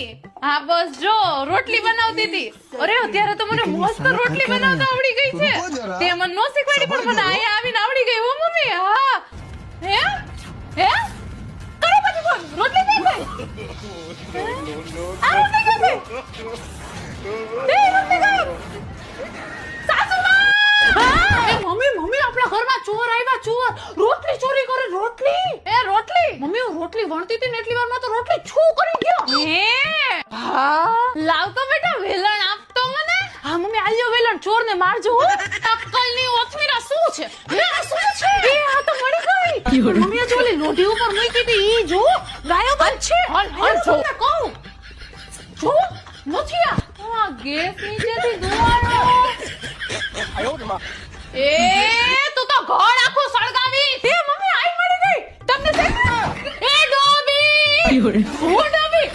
Mummy હા બસ જો રોટલી બનાવતી હતી. અરે અત્યારે તો મને મસ્ત રોટલી બનાવતા આવડી ગઈ છે. તે મને નો શીખવાડી પણ મને આયા આવીને આવડી ગઈ હો મમ્મી. હા. હે? હે? કરો પછી ફોન. રોટલી નહીં ભાઈ આ રોટલી ગઈ છે તે રોટલી ગઈ મમ્મી મમ્મી આપણા ઘરમાં ચોર આવ્યા ચોર. રોટલી ચોરી કરે રોટલી. એ રોટલી? મમ્મી હું રોટલી વણતી હતી ને એટલી વારમાં તો રોટલી છૂ. લાવ તો બેટા વેલણ આપતો મને? હા મમ્મી આલ્યો વેલણ ચોર ને મારજો હો. અક્કલની ઓથમીરા શું છે? હે આ શું છે? એ આ તો મળી ગઈ મમ્મી જો ઓલી લોઢી ઉપર મૂકી હતી ઈ જો ગાયો જ છે. હલ હલ જો. કહું. જો નથી આ. ગેસ નીચેથી ધુવાળો એ તું તો ઘર આખો સળગાવી. એ મમ્મી આઈ મળી ગઈ. તમને એ ડોબી. હું ડોબી?